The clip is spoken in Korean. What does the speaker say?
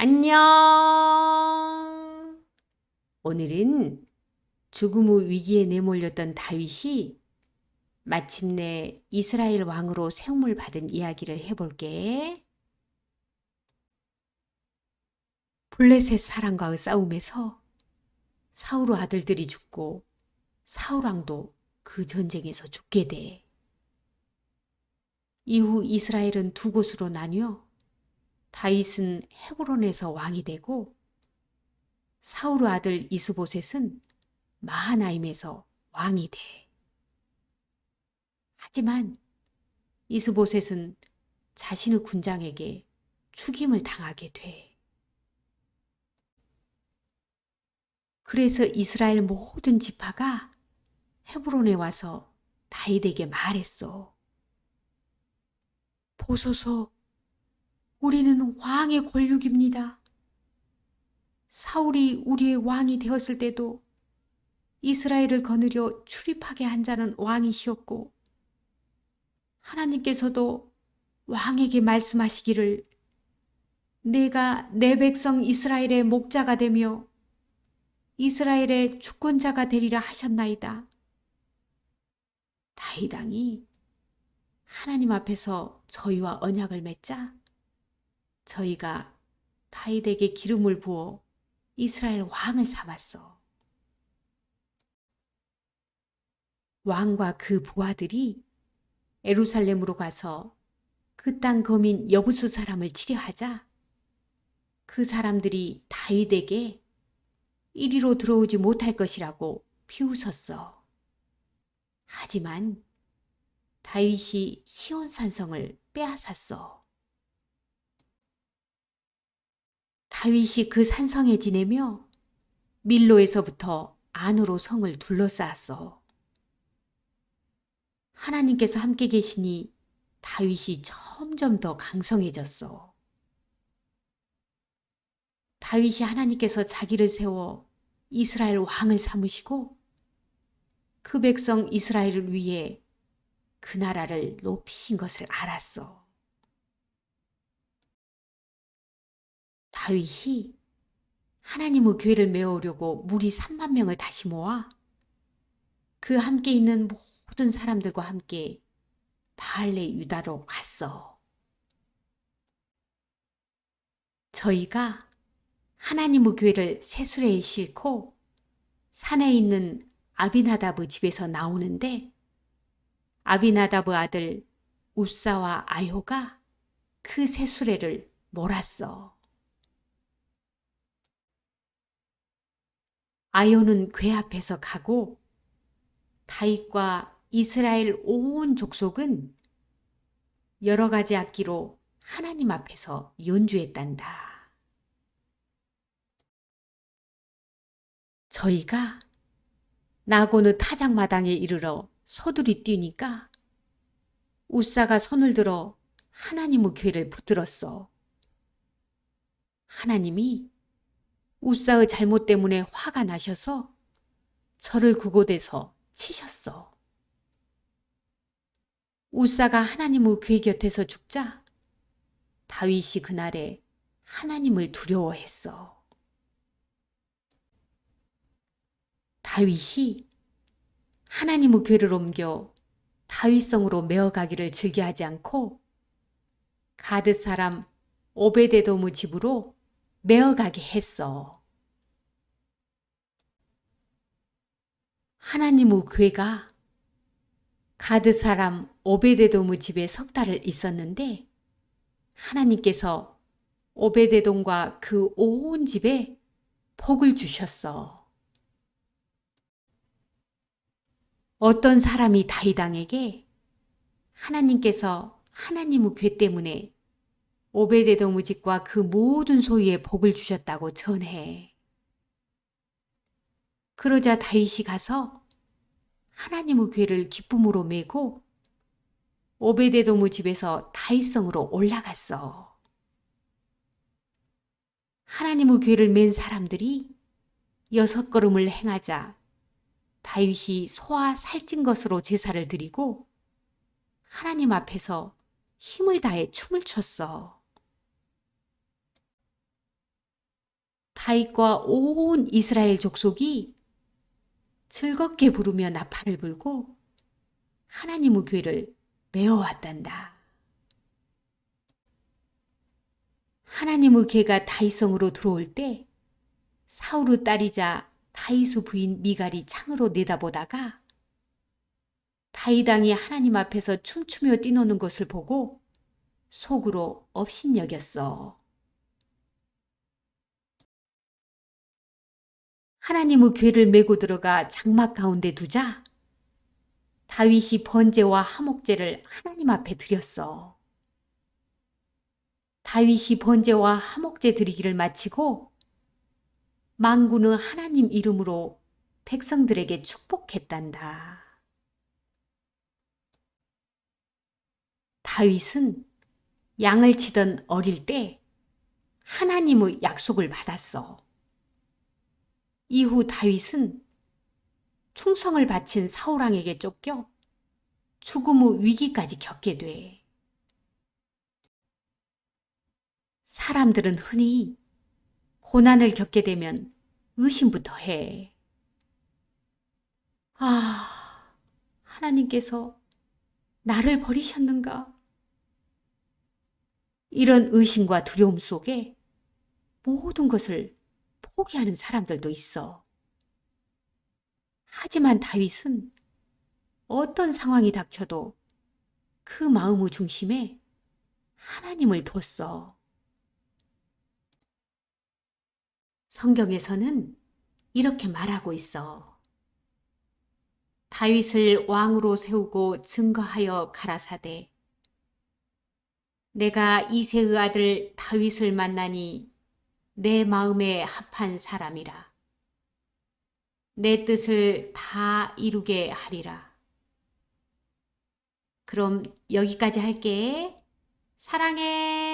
안녕! 오늘은 죽음 의 위기에 내몰렸던 다윗이 마침내 이스라엘 왕으로 세움을 받은 이야기를 해볼게. 블레셋 사람과의 싸움에서 사울 아들들이 죽고 사울 왕도 그 전쟁에서 죽게 돼. 이후 이스라엘은 두 곳으로 나뉘어 다윗은 헤브론에서 왕이 되고 사울 아들 이스보셋은 마하나임에서 왕이 돼. 하지만 이스보셋은 자신의 군장에게 죽임을 당하게 돼. 그래서 이스라엘 모든 지파가 헤브론에 와서 다윗에게 말했어. 보소서, 우리는 왕의 권력입니다. 사울이 우리의 왕이 되었을 때도 이스라엘을 거느려 출입하게 한 자는 왕이시었고, 하나님께서도 왕에게 말씀하시기를 내가 내 백성 이스라엘의 목자가 되며 이스라엘의 주권자가 되리라 하셨나이다. 다이당이 하나님 앞에서 저희와 언약을 맺자 저희가 다윗에게 기름을 부어 이스라엘 왕을 삼았어. 왕과 그 부하들이 에루살렘으로 가서 그 땅 거민 여부수 사람을 치려하자 그 사람들이 다윗에게 이리로 들어오지 못할 것이라고 비웃었어. 하지만 다윗이 시온 산성을 빼앗았어. 다윗이 그 산성에 지내며 밀로에서부터 안으로 성을 둘러싸았어. 하나님께서 함께 계시니 다윗이 점점 더 강성해졌어. 다윗이 하나님께서 자기를 세워 이스라엘 왕을 삼으시고 그 백성 이스라엘을 위해 그 나라를 높이신 것을 알았어. 다윗이 하나님의 교회를 메우려고 무리 3만 명을 다시 모아 그 함께 있는 모든 사람들과 함께 바알레 유다로 갔어. 저희가 하나님의 교회를 세수레에 싣고 산에 있는 아비나답의 집에서 나오는데 아비나답의 아들 우사와 아효가 그 세수레를 몰았어. 아요는 궤 앞에서 가고 다윗과 이스라엘 온 족속은 여러 가지 악기로 하나님 앞에서 연주했단다. 저희가 나고는 타작마당에 이르러 소들이 뛰니까 우사가 손을 들어 하나님의 괴를 붙들었어. 하나님이 우사의 잘못 때문에 화가 나셔서 저를 그곳에서 치셨어. 우사가 하나님의 괴 곁에서 죽자 다윗이 그날에 하나님을 두려워했어. 다윗이 하나님의 괴를 옮겨 다윗성으로 메어가기를 즐겨하지 않고 가드 사람 오베데도무 집으로 메어가게 했어. 하나님의 괴가 가드 사람 오베데돔의 집에 석 달을 있었는데 하나님께서 오베데돔과 그 온 집에 복을 주셨어. 어떤 사람이 다이당에게 하나님께서 하나님의 괴 때문에 오베데돔의 집과 그 모든 소유에 복을 주셨다고 전해. 그러자 다윗이 가서 하나님의 괴를 기쁨으로 메고 오베데돔의 집에서 다윗성으로 올라갔어. 하나님의 괴를 맨 사람들이 여섯 걸음을 행하자 다윗이 소와 살찐 것으로 제사를 드리고 하나님 앞에서 힘을 다해 춤을 췄어. 다윗과 온 이스라엘 족속이 즐겁게 부르며 나팔을 불고 하나님의 교회를 메워왔단다. 하나님의 개가 다윗성으로 들어올 때 사울의 딸이자 다윗의 부인 미갈이 창으로 내다보다가 다윗왕이 하나님 앞에서 춤추며 뛰노는 것을 보고 속으로 업신여겼어. 하나님의 괴를 메고 들어가 장막 가운데 두자 다윗이 번제와 하목제를 하나님 앞에 드렸어. 다윗이 번제와 하목제 드리기를 마치고 망군의 하나님 이름으로 백성들에게 축복했단다. 다윗은 양을 치던 어릴 때 하나님의 약속을 받았어. 이후 다윗은 충성을 바친 사울왕에게 쫓겨 죽음의 위기까지 겪게 돼. 사람들은 흔히 고난을 겪게 되면 의심부터 해. 아, 하나님께서 나를 버리셨는가? 이런 의심과 두려움 속에 모든 것을 포기하는 사람들도 있어. 하지만 다윗은 어떤 상황이 닥쳐도 그 마음의 중심에 하나님을 뒀어. 성경에서는 이렇게 말하고 있어. 다윗을 왕으로 세우고 증거하여 가라사대 내가 이세의 아들 다윗을 만나니 내 마음에 합한 사람이라. 내 뜻을 다 이루게 하리라. 그럼 여기까지 할게. 사랑해.